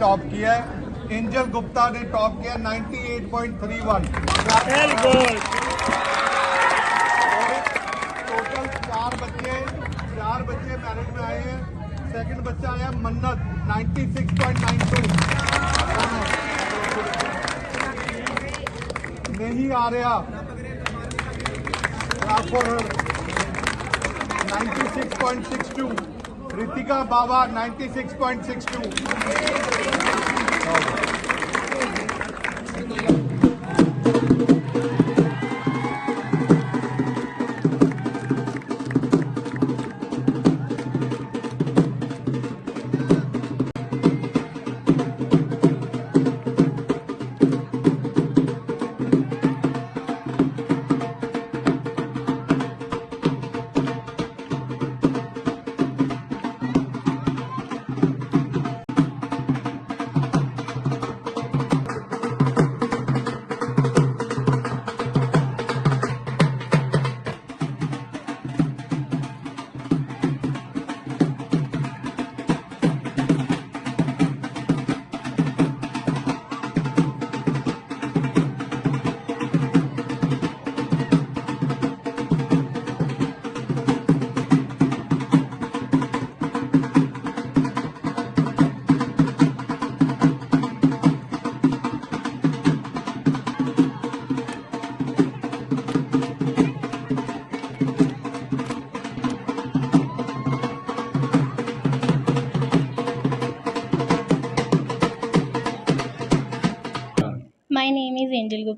Top किया है। Angel Gupta ने टॉप किया 98.31 वेरी गुड टोटल चार बच्चे चार बच्चे मैरिट में आए हैं। सेकंड बच्चा आया मन्नत 96.92 नहीं आ रहा। Rathore 96.62 Kritika Baba 96.62.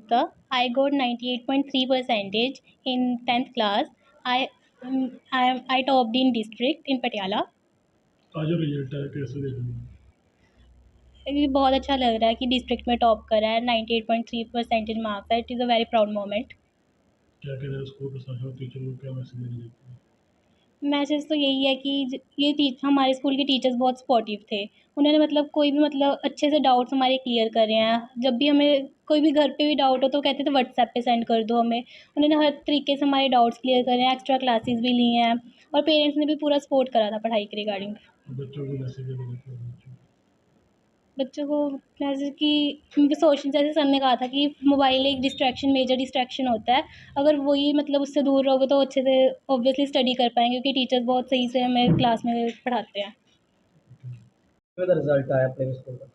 Gupta. I got 98.3 percentage in 10th class. I um, I am I topped in district in Patiala. आज जो रिज़ल्ट है कैसे देख रहे हो ये बहुत अच्छा लग रहा है कि डिस्ट्रिक्ट में टॉप करा है 98.3 परसेंटेज मार्क्स है it is a very proud moment क्या कह रहे हैं स्कूल प्रशासन टीचर को क्या मैसेज देना चाहते हैं मैसेज तो यही है कि ये हमारे स्कूल के टीचर्स बहुत सपोर्टिव थे। उन्होंने मतलब कोई भी मतलब अच्छे से डाउट्स हमारे क्लियर करे हैं। जब भी हमें कोई भी घर पे भी डाउट हो तो कहते थे व्हाट्सएप पे सेंड कर दो हमें। उन्होंने हर तरीके से हमारे डाउट्स क्लियर करे हैं। एक्स्ट्रा क्लासेस भी ली हैं और पेरेंट्स ने भी पूरा सपोर्ट करा था पढ़ाई के रिगार्डिंग बच्चों को मैसेज देना चाहते हैं बच्चों को? बच्चों को जैसे कि सोशल जैसे सर ने कहा था कि मोबाइल एक डिस्ट्रैक्शन मेजर डिस्ट्रैक्शन होता है अगर वही मतलब उससे दूर रहोगे तो अच्छे से ऑब्वियसली स्टडी कर पाएंगे क्योंकि टीचर्स बहुत सही से हमें क्लास में पढ़ाते हैं ਕਿਵੇਂ ਦਾ ਰਿਜ਼ਲਟ ਆਇਆ ਆਪਣੇ ਸਕੂਲ ਦਾ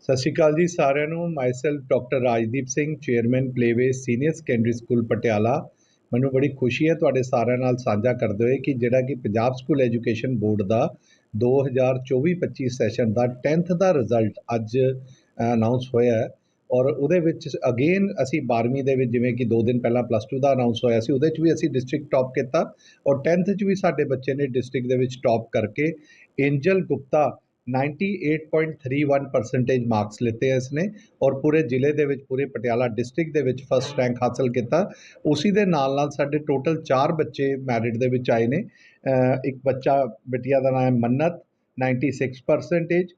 ਸਤਿ ਸ਼੍ਰੀ ਅਕਾਲ ਜੀ ਸਾਰਿਆਂ ਨੂੰ myself doctor Rajdeep Singh chairman Playway senior secondary school Patiala ਮੈਨੂੰ ਬੜੀ ਖੁਸ਼ੀ ਹੈ ਤੁਹਾਡੇ ਸਾਰਿਆਂ ਨਾਲ ਸਾਂਝਾ ਕਰਦੇ ਹੋਏ ਕਿ ਜਿਹੜਾ ਕਿ ਪੰਜਾਬ ਸਕੂਲ ਐਜੂਕੇਸ਼ਨ ਬੋਰਡ ਦਾ 2024-25 ਸੈਸ਼ਨ ਦਾ 10th ਦਾ ਰਿਜ਼ਲਟ ਅੱਜ ਅਨਾਉਂਸ ਹੋਇਆ ਹੈ ਔਰ ਉਹਦੇ ਵਿੱਚ ਅਗੇਨ ਅਸੀਂ 12ਵੀਂ ਦੇ ਵਿੱਚ ਜਿਵੇਂ ਕਿ 2 ਦਿਨ ਪਹਿਲਾਂ ਪਲੱਸ 2 ਦਾ ਅਨਾਉਂਸ ਹੋਇਆ ਸੀ, ਉਹਦੇ 'ਚ ਵੀ ਅਸੀਂ ਡਿਸਟ੍ਰਿਕਟ ਟੌਪ ਕੀਤਾ ਔਰ 10th 'ਚ ਵੀ ਸਾਡੇ ਬੱਚੇ ਨੇ ਡਿਸਟ੍ਰਿਕਟ ਦੇ ਵਿੱਚ ਟੌਪ ਕਰਕੇ ਐਂਜਲ ਗੁਪਤਾ 98.31 ਪਰਸੈਂਟੇਜ ਮਾਰਕਸ ਲਿੱਤੇ ਇਸ ਨੇ ਔਰ ਪੂਰੇ ਜ਼ਿਲ੍ਹੇ ਦੇ ਵਿੱਚ, ਪੂਰੇ ਪਟਿਆਲਾ ਡਿਸਟ੍ਰਿਕਟ ਦੇ ਵਿੱਚ ਫਸਟ ਰੈਂਕ ਹਾਸਲ ਕੀਤਾ। ਉਸੀ ਦੇ ਨਾਲ ਨਾਲ ਸਾਡੇ ਟੋਟਲ 4 ਬੱਚੇ ਮੈਰਿਟ ਦੇ ਵਿੱਚ ਆਏ ਨੇ। ਇੱਕ ਬੱਚਾ ਬਿਟੀਆ ਦਾ ਨਾਮ ਹੈ ਮੰਨਤ 96 ਪਰਸੈਂਟੇਜ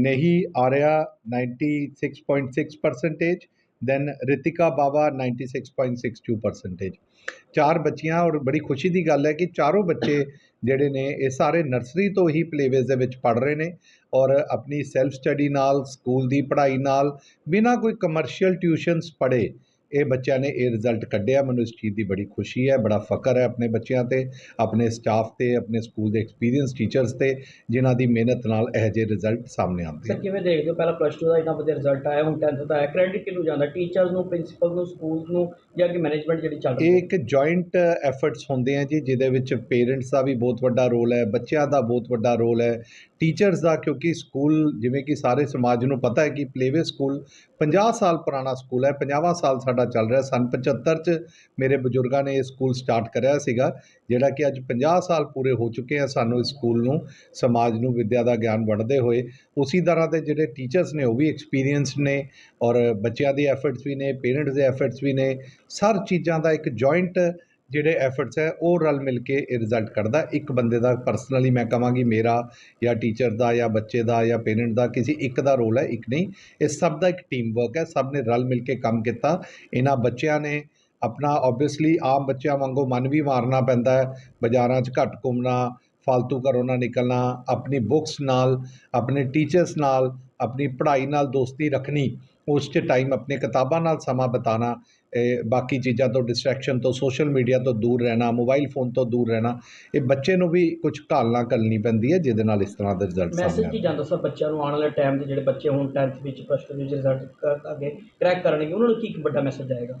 ਨਹੀਂ Arya 96.6 percentage than Ritika Bawa 96.62 percentage ਚਾਰ ਬੱਚੀਆਂ ਔਰ ਬੜੀ ਖੁਸ਼ੀ ਦੀ ਗੱਲ ਹੈ ਕਿ ਚਾਰੋਂ ਬੱਚੇ ਜਿਹੜੇ ਨੇ, ਇਹ ਸਾਰੇ ਨਰਸਰੀ ਤੋਂ ਹੀ ਪਲੇਵੇਜ਼ ਦੇ ਵਿੱਚ ਪੜ੍ਹ ਰਹੇ ਨੇ ਔਰ ਆਪਣੀ ਸੈਲਫ ਸਟੱਡੀ ਨਾਲ ਸਕੂਲ ਦੀ ਪੜ੍ਹਾਈ ਨਾਲ, ਬਿਨਾਂ ਕੋਈ ਕਮਰਸ਼ੀਅਲ ਟਿਊਸ਼ਨਸ ਪੜ੍ਹੇ ਇਹ ਬੱਚਿਆਂ ਨੇ ਇਹ ਰਿਜ਼ਲਟ ਕੱਢਿਆ। ਮੈਨੂੰ ਇਸ ਚੀਜ਼ ਦੀ ਬੜੀ ਖੁਸ਼ੀ ਹੈ ਬੜਾ ਫਖਰ ਹੈ ਆਪਣੇ ਬੱਚਿਆਂ ਤੇ ਆਪਣੇ ਸਟਾਫ ਤੇ ਆਪਣੇ ਸਕੂਲ ਦੇ ਐਕਸਪੀਰੀਅੰਸ ਟੀਚਰਸ ਤੇ ਜਿਨ੍ਹਾਂ ਦੀ ਮਿਹਨਤ ਨਾਲ ਇਹੋ ਜਿਹੇ ਰਿਜ਼ਲਟ ਸਾਹਮਣੇ ਆਉਂਦੇ ਸਰ ਕਿਵੇਂ ਦੇਖਦੇ ਹੋ? ਪਹਿਲਾਂ ਪਲੱਸ 2 ਦਾ ਇੰਨਾ ਵਧੀਆ ਰਿਜ਼ਲਟ ਆਇਆ ਹੁਣ 10th ਦਾ ਆਇਆ। ਕ੍ਰੈਡਿਟ ਕਿਹਨੂੰ ਜਾਂਦਾ? ਟੀਚਰਸ ਨੂੰ ਪ੍ਰਿੰਸੀਪਲ ਨੂੰ ਸਕੂਲ ਨੂੰ ਜਾਂ ਕਿ ਮੈਨੇਜਮੈਂਟ ਜਿਹੜੀ ਚੱਲ ਰਹੀ ਹੈ? ਇੱਕ ਜੁਆਇੰਟ ਐਫਰਟਸ ਹੁੰਦੇ ਆ ਜੀ ਜਿਹਦੇ ਵਿੱਚ ਪੇਰੈਂਟਸ ਦਾ ਵੀ ਬਹੁਤ ਵੱਡਾ ਰੋਲ ਹੈ ਬੱਚਿਆਂ ਦਾ ਬਹੁਤ ਵੱਡਾ ਰੋਲ ਹੈ। ਟੀਚਰਸ ਦਾ ਕਿਉਂਕਿ ਸਕੂਲ ਜਿਵੇਂ ਕਿ ਸਾਰੇ ਸਮਾਜ ਨੂੰ ਪਤਾ ਹੈ ਕਿ ਪਲੇਵੇ ਸਕੂਲ 50 ਸਾਲ ਪੁਰਾਣਾ ਸਕੂਲ ਹੈ 50ਵਾਂ ਸਾਲ ਸਾਡਾ ਚੱਲ ਰਿਹਾ, ਸਨ 75 ਚ ਮੇਰੇ ਬਜ਼ੁਰਗਾਂ ਨੇ ਇਹ ਸਕੂਲ ਸਟਾਰਟ ਕਰਿਆ ਸੀਗਾ, ਜਿਹੜਾ ਕਿ ਅੱਜ 50 ਸਾਲ ਪੂਰੇ ਹੋ ਚੁੱਕੇ ਆ ਸਾਨੂੰ ਇਸ ਸਕੂਲ ਨੂੰ, ਸਮਾਜ ਨੂੰ, ਵਿੱਦਿਆ ਦਾ ਗਿਆਨ ਵੰਡਦੇ ਹੋਏ। ਉਸੇ ਤਰ੍ਹਾਂ ਦੇ ਜਿਹੜੇ ਟੀਚਰਸ ਨੇ ਉਹ ਵੀ ਐਕਸਪੀਰੀਅੰਸਡ ਨੇ ਔਰ ਬੱਚਿਆਂ ਦੇ ਐਫਰਟਸ ਵੀ ਨੇ ਪੇਰੈਂਟਸ ਦੇ ਐਫਰਟਸ ਵੀ ਨੇ, ਸਰ ਚੀਜ਼ਾਂ ਦਾ ਇੱਕ ਜੁਆਇੰਟ ਜਿਹੜੇ ਐਫਰਟਸ ਹੈ, ਉਹ ਰਲ ਮਿਲ ਕੇ ਇਹ ਰਿਜ਼ਲਟ ਕੱਢਦਾ। ਇੱਕ ਬੰਦੇ ਦਾ ਪਰਸਨਲੀ ਮੈਂ ਕਹਾਂਗੀ ਮੇਰਾ ਜਾਂ ਟੀਚਰ ਦਾ ਜਾਂ ਬੱਚੇ ਦਾ ਜਾਂ ਪੇਰੈਂਟ ਦਾ ਕਿਸੇ ਇੱਕ ਦਾ ਰੋਲ ਹੈ, ਇੱਕ ਨਹੀਂ। ਇਹ ਸਭ ਦਾ ਇੱਕ ਟੀਮ ਵਰਕ ਹੈ, ਸਭ ਨੇ ਰਲ ਮਿਲ ਕੇ ਕੰਮ ਕੀਤਾ। ਇਹਨਾਂ ਬੱਚਿਆਂ ਨੇ ਆਪਣਾ ਆਬਵੀਅਸਲੀ ਆਮ ਬੱਚਿਆਂ ਵਾਂਗੂ ਮਨ ਵੀ ਮਾਰਨਾ ਪੈਂਦਾ ਹੈ। ਬਾਜ਼ਾਰਾਂ 'ਚ ਘੱਟ ਘੁੰਮਣਾ ਫालतू ਘਰੋਂ ਨਾ ਨਿਕਲਣਾ, ਆਪਣੀ ਬੁੱਕਸ ਨਾਲ, ਆਪਣੇ ਟੀਚਰਸ ਨਾਲ ਆਪਣੀ ਪੜ੍ਹਾਈ ਨਾਲ ਦੋਸਤੀ ਰੱਖਣੀ ਉਸ 'ਚ ਟਾਈਮ ਆਪਣੇ ਕਿਤਾਬਾਂ ਨਾਲ ਸਮਾਂ ਬਿਤਾਉਣਾ ਬਾਕੀ ਚੀਜ਼ਾਂ ਤੋਂ ਡਿਸਟਰੈਕਸ਼ਨ ਤੋਂ ਸੋਸ਼ਲ ਮੀਡੀਆ ਤੋਂ ਦੂਰ ਰਹਿਣਾ ਮੋਬਾਈਲ ਫੋਨ ਤੋਂ ਦੂਰ ਰਹਿਣਾ ਇਹ ਬੱਚੇ ਨੂੰ ਵੀ ਕੁਝ ਘਾਲਣਾ ਕਰਨੀ ਪੈਂਦੀ ਹੈ ਜਿਹਦੇ ਨਾਲ ਇਸ ਤਰ੍ਹਾਂ ਦੇ ਰਿਜ਼ਲਟ ਮੈਸੇਜ ਸਾਹਮਣੇ ਕੀ ਆਉਂਦੇ ਜਾਂਦਾ ਸਰ ਬੱਚਿਆਂ ਨੂੰ ਆਉਣ ਵਾਲੇ ਟਾਈਮ ਦੇ ਜਿਹੜੇ ਬੱਚੇ ਹੁਣ 10th ਵਿੱਚ ਫਸਟ ਵਿੱਚ ਰਿਜ਼ਲਟ ਅੱਗੇ ਕਰੈਕ ਕਰਨਗੇ ਉਹਨਾਂ ਨੂੰ ਕੀ ਇੱਕ ਵੱਡਾ ਮੈਸੇਜ ਜਾਏਗਾ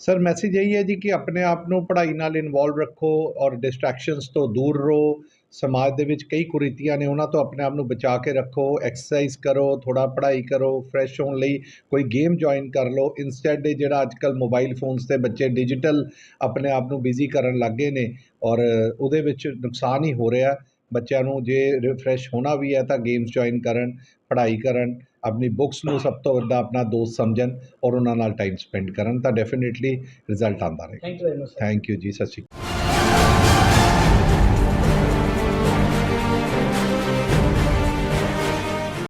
ਸਰ ਮੈਸੇਜ ਇਹੀ ਹੈ ਜੀ ਕਿ ਆਪਣੇ ਆਪ ਨੂੰ ਪੜ੍ਹਾਈ ਨਾਲ ਇਨਵੋਲਵ ਰੱਖੋ ਔਰ ਡਿਸਟਰੈਕਸ਼ਨਸ ਤੋਂ ਦੂਰ ਰਹੋ ਸਮਾਜ ਦੇ ਵਿੱਚ ਕਈ ਕੁਰੀਤੀਆਂ ਨੇ ਉਹਨਾਂ ਤੋਂ ਆਪਣੇ ਆਪ ਨੂੰ ਬਚਾ ਕੇ ਰੱਖੋ ਐਕਸਰਸਾਈਜ਼ ਕਰੋ ਥੋੜਾ ਪੜ੍ਹਾਈ ਕਰੋ ਫਰੈਸ਼ ਹੋਣ ਲਈ ਕੋਈ ਗੇਮ ਜੁਆਇਨ ਕਰ ਲਓ। ਇਨਸਟੈਡ ਜਿਹੜਾ ਅੱਜਕੱਲ ਮੋਬਾਈਲ ਫੋਨਸ ਤੇ ਬੱਚੇ ਡਿਜੀਟਲ ਆਪਣੇ ਆਪ ਨੂੰ ਬਿਜ਼ੀ ਕਰਨ ਲੱਗੇ ਨੇ ਔਰ ਉਹਦੇ ਵਿੱਚ ਨੁਕਸਾਨ ਹੀ ਹੋ ਰਿਹਾ। ਬੱਚਿਆਂ ਨੂੰ ਜੇ ਰਿਫਰੈਸ਼ ਹੋਣਾ ਵੀ ਹੈ ਤਾਂ ਗੇਮਸ ਜੁਆਇਨ ਕਰਨ ਪੜ੍ਹਾਈ ਕਰਨ ਆਪਣੀ ਬੁੱਕਸ ਨੂੰ ਸਭ ਤੋਂ ਵੱਡਾ ਆਪਣਾ ਦੋਸਤ ਸਮਝਣ ਔਰ ਉਹਨਾਂ ਨਾਲ ਟਾਈਮ ਸਪੈਂਡ ਕਰਨ ਤਾਂ ਡੈਫੀਨਿਟਲੀ ਰਿਜ਼ਲਟ ਆਉਂਦਾ ਰਹੇਗਾ thank you very much thank you ਜੀ ਸਤਿ ਸ਼੍ਰੀ ਅਕਾਲ।